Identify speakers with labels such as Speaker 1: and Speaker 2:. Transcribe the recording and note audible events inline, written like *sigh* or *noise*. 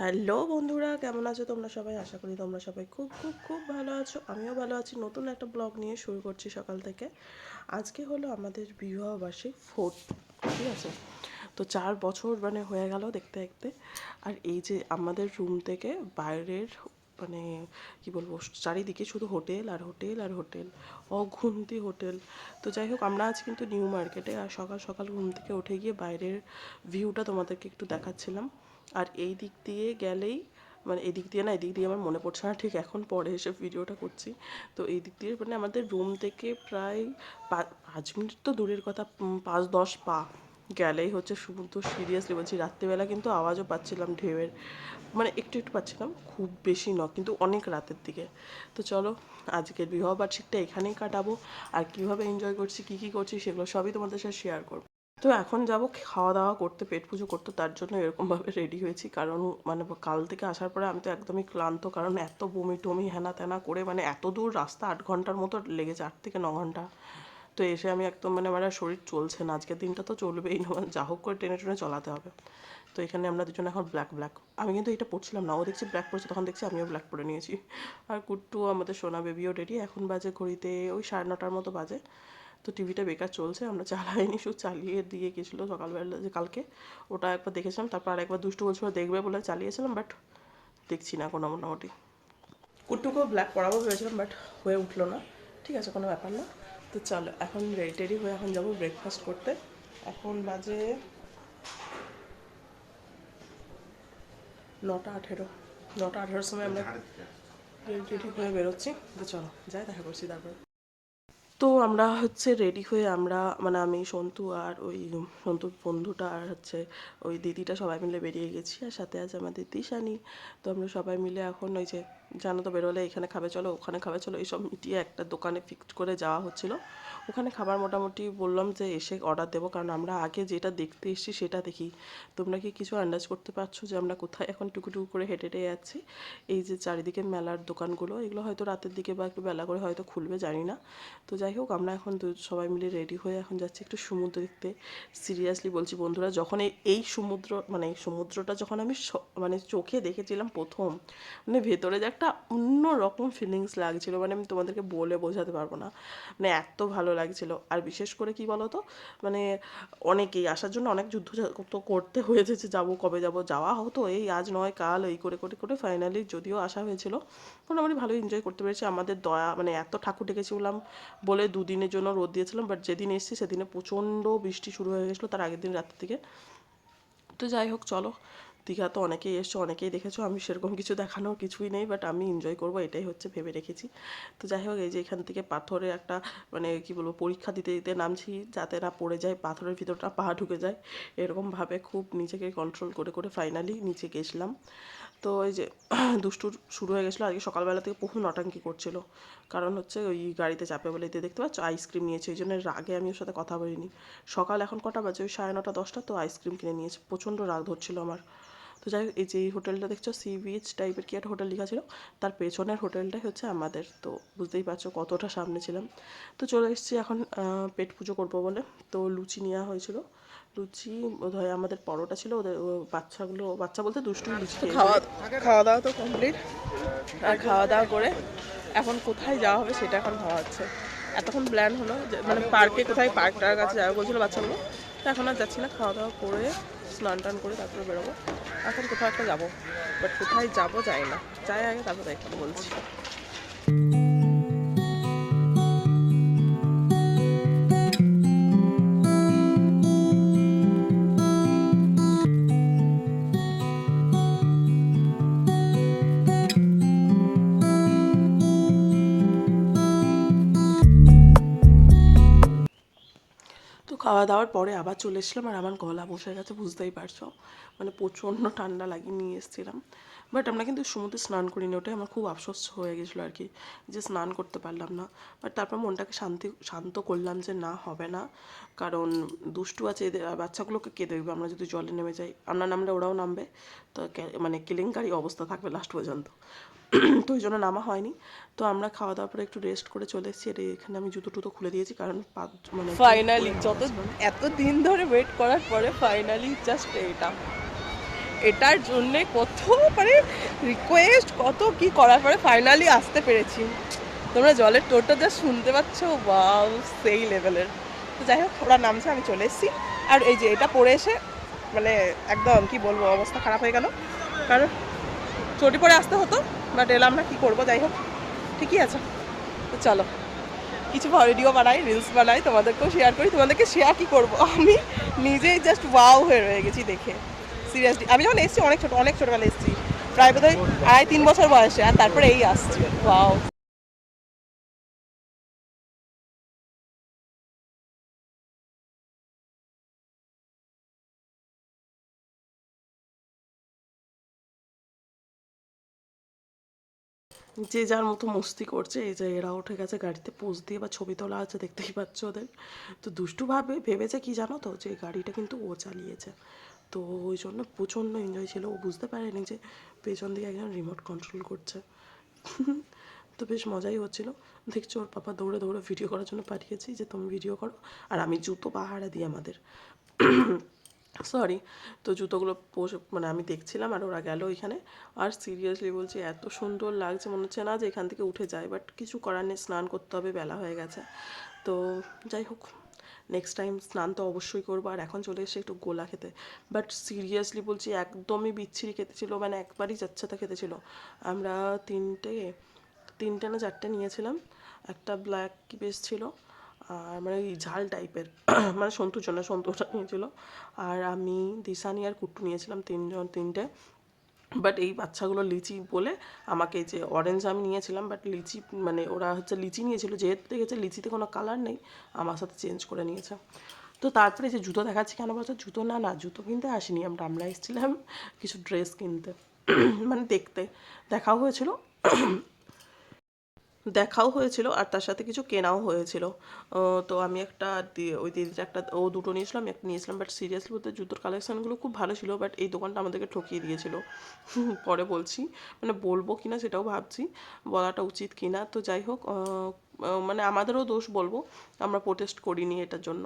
Speaker 1: Hello বন্ধুরা, কেমন আছো তোমরা সবাই? আশা করি তোমরা সবাই খুব খুব খুব ভালো আছো। আমিও ভালো আছি। নতুন একটা ব্লগ নিয়ে শুরু করছি সকাল থেকে। আজকে হলো আমাদের বিবাহবার্ষিক ফোর্থ ঠিক আছে? তো চার বছর মানে হয়ে গেল দেখতে দেখতে। আর এই যে আমাদের রুম থেকে বাইরের মানে কি বলব, চারিদিকে শুধু হোটেল আর হোটেল আর হোটেল অগুন্তি হোটেল। তো যাই হোক, আমরা আজ কিন্তু নিউ মার্কেটে আর সকাল সকাল ঘুম থেকে উঠে গিয়ে বাইরের ভিউটা তোমাদেরকে একটু দেখাচ্ছিলাম। আর এই দিক দিয়ে গেলেই মানে এদিক দিয়ে না, এদিক দিয়ে আমার মনে পড়ছে না, ঠিক এখন পরে এসে ভিডিওটা করছি। তো এই দিক দিয়ে মানে আমাদের রুম থেকে প্রায় পাঁচ মিনিট তো দূরের কথা পাঁচ দশ পা। গেলেই হচ্ছে সমুদ্র সিরিয়াসলি বলছি, রাত্রিবেলা কিন্তু আওয়াজও পাচ্ছিলাম ঢেউয়ের। মানে একটু একটু পাচ্ছিলাম, খুব বেশি ন কিন্তু অনেক রাতের দিকে। তো চলো, আজকের বিবাহ বার্ষিকটা এখানেই কাটাবো। আর কীভাবে এনজয় করছি, কী কী করছি, সেগুলো সবই তোমাদের সাথে শেয়ার করব। তো এখন যাব খাওয়া দাওয়া করতে, পেট পুজো করতে, তার জন্য এরকমভাবে রেডি হয়েছি। কারণ মানে কাল থেকে আসার পরে আমি তো একদমই ক্লান্ত, কারণ এত বমি টমি হেনা তেনা করে মানে এত দূর রাস্তা আট ঘণ্টার মতো লেগেছে, আট থেকে ন ঘণ্টা। তো এসে আমি একদম মানে আমার শরীর চলছে না। আজকের দিনটা তো চলবেই না। যা হোক করে টেনে টেনে চলাতে হবে। তো এখানে আমরা দুজন এখন ব্ল্যাক ব্ল্যাক আমি কিন্তু এটা পড়ছিলাম না। ও দেখছি ব্ল্যাক পড়ছে, তখন দেখছি আমিও ব্ল্যাক পরে নিয়েছি। আর কুট্টু, আমাদের সোনা বেবিও রেডি এখন বাজে ঘড়িতে ওই সাড়ে নটার মতো বাজে। তো টিভিটা বেকার চলছে, আমরা চালাইনি। শুধু চালিয়ে দিয়ে গেছিল সকালবেলা, যে কালকে। ওটা একবার দেখেছিলাম, তারপর আর একবার দুষ্টু বলছিল দেখবে বলে চালিয়েছিলাম বাট দেখছি না কোনো মোটামুটি। কুট্টুকেও ব্ল্যাক পরাবো ভেবেছিলাম বাট হয়ে উঠল না। ঠিক আছে, কোনো ব্যাপার না। তো চলো এখন রেডি টেডি হয়ে এখন যাব ব্রেকফাস্ট করতে। এখন বাজে নটা আঠেরো। নটা আঠেরোর সময় আমরা রেডি টেডি হয়ে বেরোচ্ছি। তো চলো যাই দেখা করছি তারপরে। তো আমরা হচ্ছে রেডি হয়ে আমরা মানে আমি সন্তু আর ওই সন্তুর বন্ধুটা আর হচ্ছে ওই দিদিটা সবাই মিলে বেরিয়ে গেছি। আর সাথে আছে আমাদের দিশানি তো আমরা সবাই মিলে এখন ওই যে জানো তো বেরোলে এখানে খাবে, চলো ওখানে খাবে, চলো এইসব মিটিয়ে একটা দোকানে ফিক্সড করে যাওয়া হচ্ছিল। ওখানে খাবার মোটামুটি বললাম যে এসে অর্ডার দেবো, কারণ আমরা আগে যেটা দেখতে এসেছি সেটা দেখি। তোমরা কি কিছু আন্দাজ করতে পারছ যে আমরা কোথায় এখন টুকুটুকু করে হেঁটে হেঁটে যাচ্ছি? এই যে চারিদিকে মেলার দোকানগুলো, এগুলো হয়তো রাতের দিকে বা একটু বেলা করে হয়তো খুলবে, জানি না। তো যাই হোক, আমরা এখন সবাই মিলে রেডি হয়ে এখন যাচ্ছি একটু সমুদ্র দেখতে। সিরিয়াসলি বলছি বন্ধুরা, যখন এই সমুদ্র মানে সমুদ্রটা যখন আমি মানে চোখে দেখেছিলাম প্রথম মানে ভেতরে যে একটা অন্য রকম ফিলিংস লাগছিল মানে আমি তোমাদেরকে বলে বোঝাতে পারব না। মানে এত ভালো লাগছিল। আর বিশেষ করে কি বলো তো মানে অনেকেই আসার জন্য অনেক যুদ্ধ তো করতে হয়েছে যে যাব, কবে যাব, যাওয়া হতো, এই আজ নয়, কাল, এই করে করে করে ফাইনালি যদিও আসা হয়েছিল। মোটামুটি ভালো এনজয় করতে পেরেছি। আমাদের দয়া মানে এত ঠাকুর ডেকেছিলাম বলে দুদিনের জন্য রোদ দিয়েছিলাম বাট যেদিন এসেছি সেদিনে প্রচণ্ড বৃষ্টি শুরু হয়ে গেছিল তার আগের দিন রাত থেকে। তো যাই হোক, চলো। দীঘা তো অনেকেই এসছো, অনেকেই দেখেছ, আমি সেরকম কিছু দেখানোর কিছুই নেই বাট আমি এনজয় করব, এটাই হচ্ছে ভেবে রেখেছি। তো যাই হোক, এই যে এখান থেকে পাথরে একটা মানে কি বলব, পরীক্ষা দিতে দিতে নামছি, যাতে না পড়ে যায়, পাথরের ভিতরটা পা ঢুকে যায়, এরকমভাবে খুব নিজেকে কন্ট্রোল করে করে ফাইনালি নিচে গেছিলাম। তো এই যে *clears throat* দুষ্টুর শুরু হয়ে গেছিল, আজকে সকালবেলা থেকে বহু নটাঙ্কি করছিল। কারণ হচ্ছে ওই গাড়িতে চাপে বলে এতে দেখতে পাচ্ছ আইসক্রিম নিয়েছে ওই জন্য রাগে আমি ওর সাথে কথা বলিনি। সকাল এখন কটা বাজে? ওই সাড়ে নটা, দশটা, তো আইসক্রিম কিনে নিয়েছে। প্রচণ্ড রাগ ধরছিল আমার। যাই এই যে হোটেলটা দেখছ সি বিচ টাইপের কি একটা হোটেল লেখা ছিল, তার পেছনের হোটেলটাই হচ্ছে আমাদের। তো বুঝতেই পারছ কতটা সামনে ছিলাম। তো চলে এসেছি এখন পেট পুজো করব বলে। তো লুচি নেওয়া হয়েছিল। লুচি, বোধহয় আমাদের পরোটা ছিল, ওদের বাচ্চাগুলো, বাচ্চা বলতে দুষ্টু লুচি খাওয়া খাওয়া দাওয়া তো কমপ্লিট আর খাওয়া দাওয়া করে এখন কোথায় যাওয়া হবে সেটা এখন ভাবা হচ্ছে। এতক্ষণ প্ল্যান হলো মানে পার্কে কোথায় পার্কটার কাছে যাবে বলছিল বাচ্চাগুলো। এখন আর যাচ্ছি না, খাওয়া দাওয়া করে, স্নান টান করে তারপরে বেরোবো। এখন কোথাও একটা যাব বাট কোথায় যাব যাই না। যাই আগে তারপর এখন বলছি। খাওয়া দাওয়ার পরে আবার চলে এসলাম আর আমার গলা বসে গেছে, বুঝতেই পারছ। মানে প্রচণ্ড ঠান্ডা লাগিয়ে নিয়ে এসেছিলাম। বাট আমরা কিন্তু সমুদ্রে স্নান করিনি ওটাই আমার খুব আফসোস হয়ে গেছিল আর কি যে স্নান করতে পারলাম না। বাট তারপর মনটাকে শান্তি শান্ত করলাম যে না হবে না। কারণ দুষ্টু আছে এদের বাচ্চাগুলোকে কে দেখবে? আমরা যদি জলে নেমে যাই আমরা নামলে ওরাও নামবে। তো মানে কেলেঙ্কারি অবস্থা থাকবে লাস্ট পর্যন্ত। তো ওই জন্য নামা হয়নি। তো আমরা খাওয়া দাওয়ার পরে একটু রেস্ট করে চলে এসেছি। আর এখানে আমি জুতো টুতো খুলে দিয়েছি কারণ মানে
Speaker 2: ফাইনালি যত এত দিন ধরে ওয়েট করার পরে ফাইনালি জাস্ট এটা।
Speaker 1: এটার জন্যে কত মানে রিকোয়েস্ট কত কি করার পরে ফাইনালি আসতে পেরেছি। তোমরা জলের টোটো যা শুনতে পাচ্ছ বাউ সেই লেভেলের তো যাই হোক, ওরা নামছে, আমি চলে এসেছি। আর এই যে এটা পরে এসে মানে একদম, কি বলব, অবস্থা খারাপ হয়ে গেল। কারণ চটি পরে আসতে হতো বাট এলাম না, কি করব, যাই হোক। ঠিকই আছে। তো চলো, কিছু ভিডিও বানাই রিলস বানাই, তোমাদেরকেও শেয়ার করি। তোমাদেরকে শেয়ার কি করব? আমি নিজেই জাস্ট ওয়াও হয়ে রয়ে গেছি দেখে। সিরিয়াসলি আমি যখন এসেছি, অনেক ছোট অনেক ছোটবেলা এসেছি। প্রায় বোধহয় আড়াই তিন বছর বয়সে আর তারপরে এই আসছি। ওয়াও যে যার মতো মস্তি করছে, এই যে এরা উঠে গেছে গাড়িতে পোজ দিয়ে, বা ছবি তোলা আছে, দেখতেই পাচ্ছ ওদের। তো দুষ্টু ভাবে ভেবেছে কি জানো তো, যে গাড়িটা কিন্তু ও চালিয়েছে। তো ওই জন্য প্রচণ্ড এনজয় ছিল। ও বুঝতে পারেনি যে পেছন দিকে একজন রিমোট কন্ট্রোল করছে। তো বেশ মজাই হচ্ছিল। দেখছ ওর পাপা দৌড়ে দৌড়ে ভিডিও করার জন্য পাঠিয়েছি যে, তুমি ভিডিও করো। আর আমি জুতো পাহারা দিই আমাদের। সরি তো জুতোগুলো পোষ মানে আমি দেখছিলাম আর ওরা গেল ওইখানে। আর সিরিয়াসলি বলছি, এত সুন্দর লাগছে। মনে হচ্ছে না যে এখান থেকে উঠে যায় বাট কিছু করার নেই, স্নান করতে হবে, বেলা হয়ে গেছে। তো যাই হোক নেক্সট টাইম স্নান তো অবশ্যই করব, আর এখন চলে এসে একটু গোলা খেতে। বাট সিরিয়াসলি বলছি, একদমই বিচ্ছিরি খেতে ছিল মানে একবারই যাচ্ছাতা খেতে ছিল আমরা তিনটে তিনটে না চারটে নিয়েছিলাম, একটা ব্ল্যাক কি ছিল, আর মানে ঝাল টাইপের *clears throat* মানে সন্তুর জন্য সন্তুটা নিয়েছিল। আর আমি, দিশানি আর কুট্টু নিয়েছিলাম তিনজন, তিনটে। বাট এই বাচ্চাগুলো লিচি বলে আমাকে যে অরেঞ্জ আমি নিয়েছিলাম বাট লিচি মানে ওরা হচ্ছে লিচি নিয়েছিল, যেহেতু দেখেছে লিচিতে কোনো কালার নেই, আমার সাথে চেঞ্জ করে নিয়েছে। তো তারপরে যে জুতো দেখাচ্ছি কেন বলছো জুতো না না, জুতো কিনতে আসিনি আমরা আমরা এসেছিলাম কিছু ড্রেস কিনতে মানে দেখতে। দেখাও হয়েছিল দেখাও হয়েছিল আর তার সাথে কিছু কেনাও হয়েছিল। তো আমি একটা ওই দিদিটা একটা, ও দুটো নিয়েছিলাম একটা নিয়েছিলাম বাট সিরিয়াসলি বলতে জুতোর কালেকশানগুলো খুব ভালো ছিল বাট এই দোকানটা আমাদেরকে ঠকিয়ে দিয়েছিল। *laughs* পরে বলছি মানে বলব কিনা সেটাও ভাবছি, বলাটা উচিত কিনা, তো যাই হোক মানে আমাদেরও দোষ বলব, আমরা প্রোটেস্ট করিনি এটার জন্য।